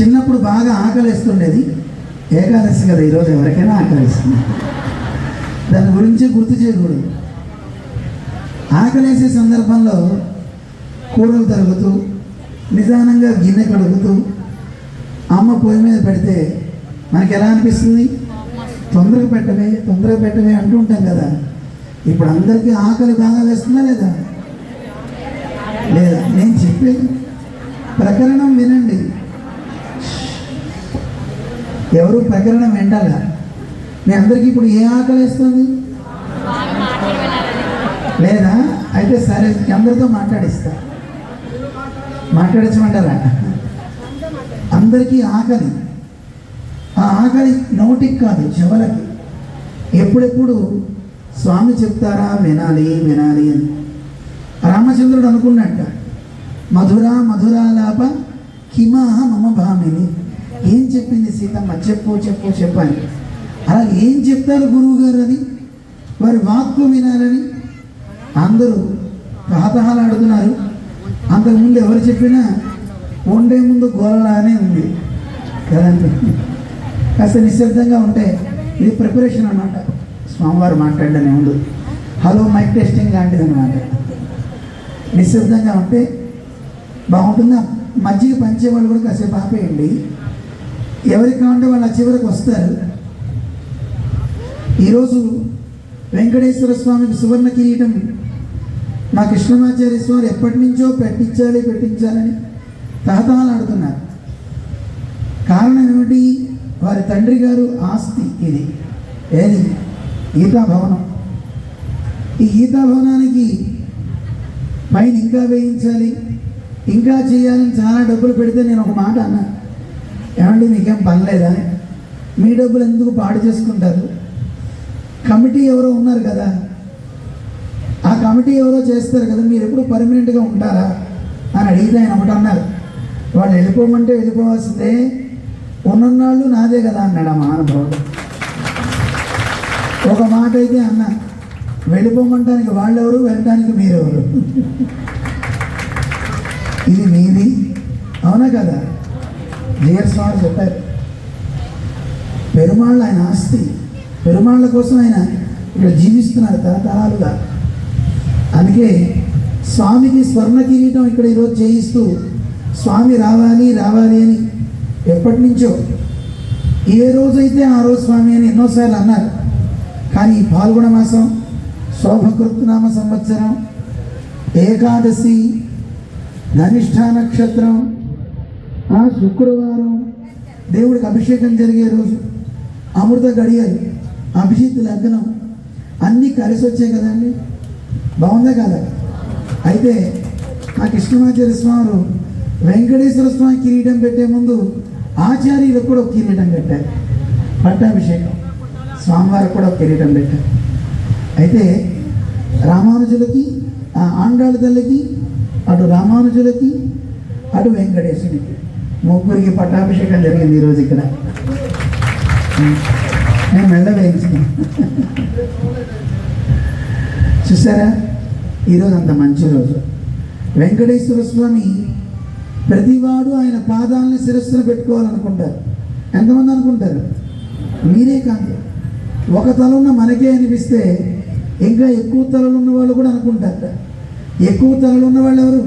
చిన్నప్పుడు బాగా ఆకలిస్తుండేది. ఏకాదశి కదా ఈరోజు ఎవరికైనా ఆకలిస్తుంది. దాని గురించి గుర్తు చేయకూడదు. ఆకలేసే సందర్భంలో కూరలు తరుగుతూ నిదానంగా గిన్నె కడుగుతూ అమ్మ పొయ్యి మీద పెడితే మనకి ఎలా అనిపిస్తుంది? తొందరగా పెట్టవే తొందరగా పెట్టవే అంటూ ఉంటాం కదా. ఇప్పుడు అందరికీ ఆకలి బాగా వేస్తుందా లేదా? లేదా నేను చెప్పేది ప్రకరణం వినండి. ఎవరు ప్రకరణం వింటారా మీ అందరికీ ఇప్పుడు ఏ ఆకలి వేస్తుంది? లేదా? అయితే సరే అందరితో మాట్లాడిస్తా. మాట్లాడించమంటారా? అందరికీ ఆకలి. ఆ ఆకలి నోటికి కాదు చెవులకి. ఎప్పుడెప్పుడు? స్వామి చెప్తారా? వినాలి వినాలి అని. రామచంద్రుడు అనుకున్నట్ట మధురా మధురాలాప కిమాహ మమ భామిని. ఏం చెప్పింది సీతమ్మ? చెప్పు చెప్పు చెప్పని అలా ఏం చెప్తారు గురువు గారు అని వారి వాక్కు వినాలని అందరూ తాతహాలాడుతున్నారు అంతకుముందు ఎవరు చెప్పినా వండే ముందు గోలలానే ఉంది. కదండి? కాస్త నిశ్శబ్దంగా ఉంటే ఇది ప్రిపరేషన్ అన్నమాట. స్వామివారు మాట్లాడడానికి ముందు. హలో మైక్ టెస్టింగ్ లాంటిది అనమాట నిశ్శబ్దంగా ఉంటే బాగుంటుందా? మజ్జిగ పంచేవాళ్ళు కూడా కాసేపు ఆపేయండి. ఎవరికి కావాలంటే వాళ్ళు ఆ చివరికి వస్తారు? ఈరోజు వెంకటేశ్వర స్వామికి సువర్ణ కిరీటం. మా కృష్ణమాచార్య స్వామి ఎప్పటి నుంచో పెట్టించాలి పెట్టించాలని తహతహలాడుతున్నారు కారణం ఏమిటి? వారి తండ్రి గారు ఆస్తి ఇది. ఏది? గీతా భవనం. ఈ గీతా భవనానికి పైన ఇంకా వేయించాలి ఇంకా చేయాలని చాలా డబ్బులు పెడితే నేను ఒక మాట అన్నాను ఏమండి మీకేం పని లేదా? మీ డబ్బులు ఎందుకు పాడు చేసుకుంటారు? కమిటీ ఎవరో ఉన్నారు కదా. ఆ కమిటీ ఎవరో చేస్తారు కదా మీరు ఎప్పుడు పర్మనెంట్గా ఉంటారా? అని అడిగితే ఆయన ఒకటి అన్నారు. వాళ్ళు వెళ్ళిపోమంటే వెళ్ళిపోవాల్సిందే. ఉన్నన్నాళ్ళు నాదే కదా అన్నాడు ఆ మహానుభావుడు. ఒక మాట అయితే అన్న వెళ్ళిపోమంటానికి వాళ్ళెవరు వెళ్ళడానికి మీరెవరు? ఇది మీది అవునా కదా? జియర్ స్వామి చెప్పారు. పెరుమాళ్ళు ఆయన ఆస్తి. పెరుమాళ్ళ కోసం ఆయన ఇక్కడ జీవిస్తున్నారు తరతరాలుగా. అందుకే స్వామికి స్వర్ణ కిరీటం ఇక్కడ ఈరోజు చేయిస్తూ స్వామి రావాలి రావాలి అని ఎప్పటి నుంచో ఏ రోజైతే ఆ రోజు స్వామి అని ఎన్నోసార్లు అన్నారు. కానీ ఈ పాల్గొన మాసం శోభకృత్నామ సంవత్సరం ఏకాదశి ధనిష్ఠా నక్షత్రం ఆ శుక్రవారం దేవుడికి అభిషేకం జరిగే రోజు అమృత గడియలు అభిజిత్ లగ్నం అన్నీ కలిసి వచ్చాయి కదండి. బాగుందా కదా? అయితే ఆ కృష్ణమాచార్య స్వామి వెంకటేశ్వర స్వామి కిరీటం పెట్టే ముందు ఆచార్యులకు కూడా ఒక కిరీటం పెట్టారు పట్టాభిషేకం. స్వామివారికి కూడా ఒక కిరీటం పెట్టారు. అయితే రామానుజులకి ఆ ఆండాళ్ళ తల్లికి అటు రామానుజులకి అటు వెంకటేశ్వరుడికి ముగ్గురికి పట్టాభిషేకం జరిగింది ఈరోజు ఇక్కడ. నేను మెల్ల వేయించిన చూసారా? ఈరోజు అంత మంచి రోజు. వెంకటేశ్వర స్వామి ప్రతివాడు ఆయన పాదాలని శిరస్సును పెట్టుకోవాలనుకుంటారు. ఎంతమంది అనుకుంటారు? మీరే కాదు. ఒక తల ఉన్న మనకే అనిపిస్తే ఇంకా ఎక్కువ తలలు ఉన్న వాళ్ళు కూడా అనుకుంటారు ఎక్కువ తలలు ఉన్న వాళ్ళు ఎవరు?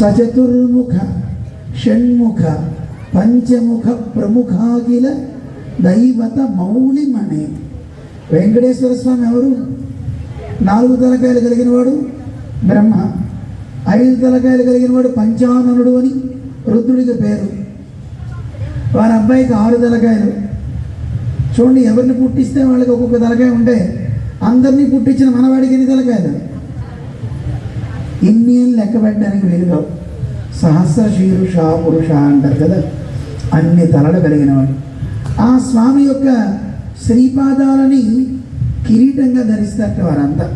సచతుర్ముఖ షణ్ముఖ పంచముఖ ప్రముఖాగిల దైవత మౌళిమణి వెంకటేశ్వర స్వామి ఎవరు? నాలుగు తలకాయలు కలిగిన వాడు బ్రహ్మ ఐదు తలకాయలు కలిగిన వాడు పంచాననుడు అని రుద్రుడికి పేరు. వారి అబ్బాయికి ఆరు తలకాయలు. చూడండి ఎవరిని పుట్టిస్తే వాళ్ళకి ఒక్కొక్క తలకాయ ఉంటే అందరినీ పుట్టించిన మనవాడికి ఎన్ని తలకాయలు? ఇన్ని అని లెక్క పెట్టడానికి వీలుగా సహస్ర శీరుష పురుష అంటారు కదా అన్ని తలలు కలిగిన వాడు ఆ స్వామి యొక్క శ్రీపాదాలని కిరీటంగా ధరిస్తారు వారంతా.